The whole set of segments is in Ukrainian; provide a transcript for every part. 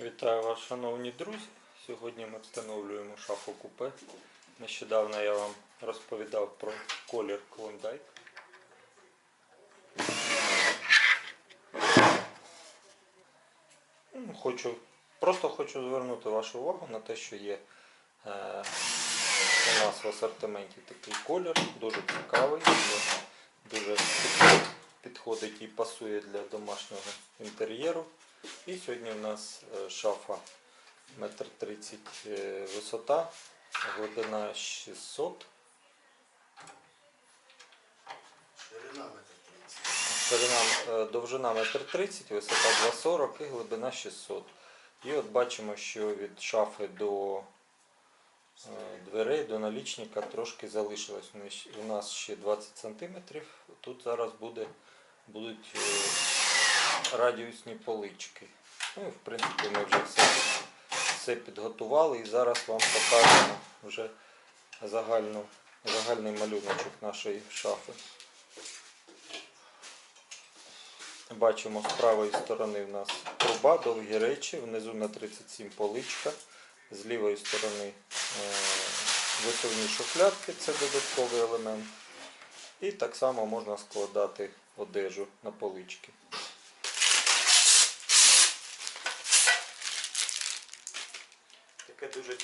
Вітаю вас, шановні друзі. Сьогодні ми встановлюємо шафу купе. Нещодавно я вам розповідав про колір Клондайк. Ну, Хочу, просто хочу звернути вашу увагу на те, що є е, у нас в асортименті такий колір, дуже цікавий, дуже- підходить і пасує для домашнього інтер'єру. І сьогодні у нас е, шафа 1,30 м висота, глибина 600, Ширина метр тридцять. ширина, е, довжина 1,30 м, висота 2,40 і глибина 600. І от бачимо, що від шафи до е, дверей, до налічника трошки залишилось. У нас- ще 20 см. Тут зараз буде, будуть е, радіусні полички. Ну, в принципі, ми вже все, все підготували і зараз вам покажемо вже загальну, загальний малюночок нашої шафи. Бачимо з правої сторони в нас труба, довгі речі, внизу на 37 поличка, з лівої сторони е, висувні шухлядки, це додатковий елемент. І так само можна складати одежу на полички. Таке дуже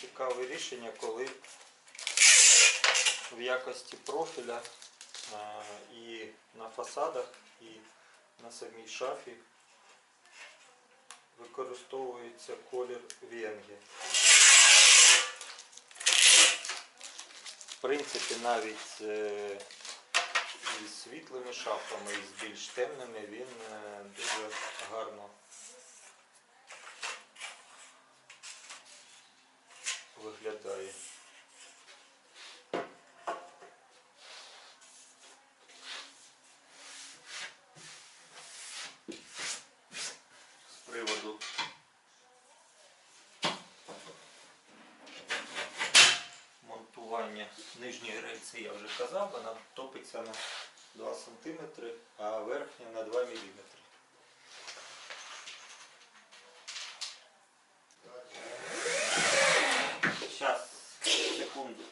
цікаве рішення, коли в якості профіля е, і на фасадах, і на самій шафі використовується колір венги. В принципі, навіть е, із світлими шафами, і з більш темними він е, дуже гарно нижньої рельси я вже казав, вона топиться на 2 см, а верхня на 2 мм. Зараз, секунду.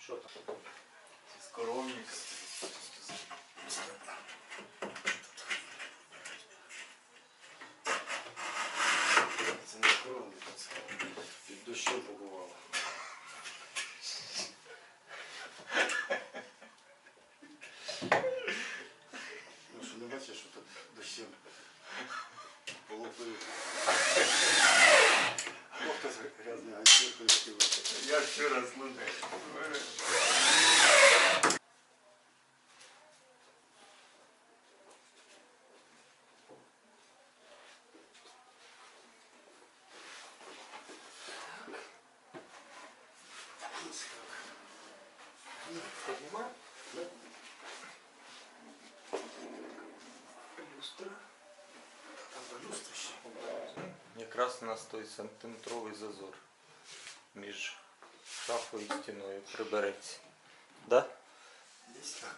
Що там? Скоровник. Це не скоровник, це під дощом побувало. Ну що не бачиш, що тут дощем полупив. Кофта грязна, а зверху співати. Я ще раз лунаю. Поднимаем. Люстра. Там люстра ще. Якраз у нас той сантиметровий зазор між шафою і стіною прибереться. Да? Десь так.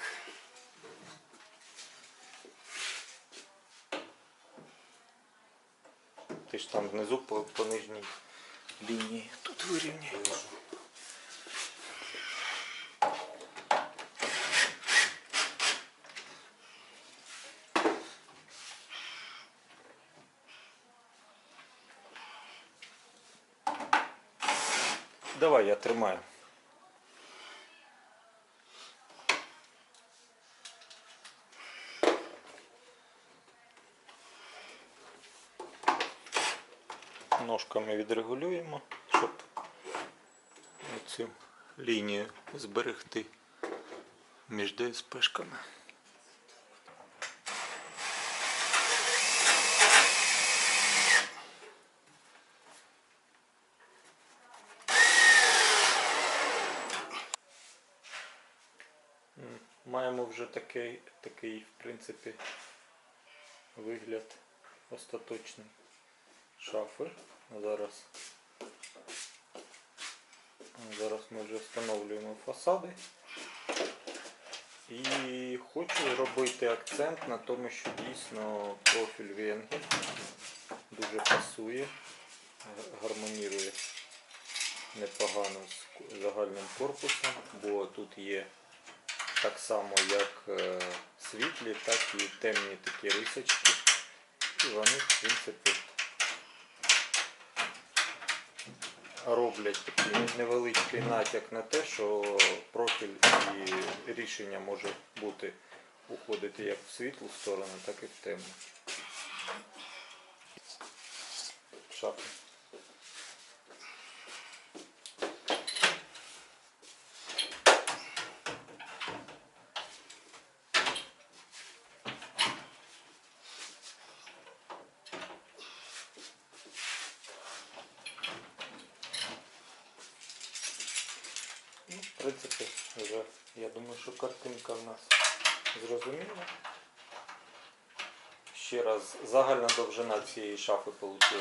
Ти ж там внизу по, по нижній лінії. Тут вирівняй. Давай я тримаю. Ножками відрегулюємо, щоб цю лінію зберегти між ДСПшками. М, Маємо вже такий, такий, в принципі, вигляд остаточний шафи. Зараз, зараз ми вже встановлюємо фасади. І хочу робити акцент на тому, що дійсно профіль венгер дуже пасує, гармонірує непогано з загальним корпусом, бо тут є так само як е, світлі, так і темні такі рисочки. І вони, в принципі, роблять такий невеличкий натяк на те, що профіль і рішення може бути уходити як в світлу сторону, так і в темну. Шапка. Ну, в принципі, вже я думаю, що картинка в нас зрозуміла. Ще раз, загальна довжина цієї шафи вийшла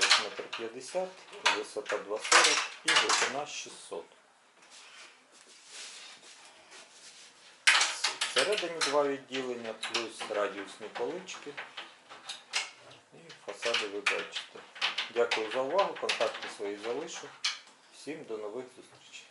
1,50 м, висота 2,40 і глибина 600. Всередині два відділення плюс радіусні полички. І фасади ви бачите. Дякую за увагу. Контакти свої залишу. Всім до нових зустрічей.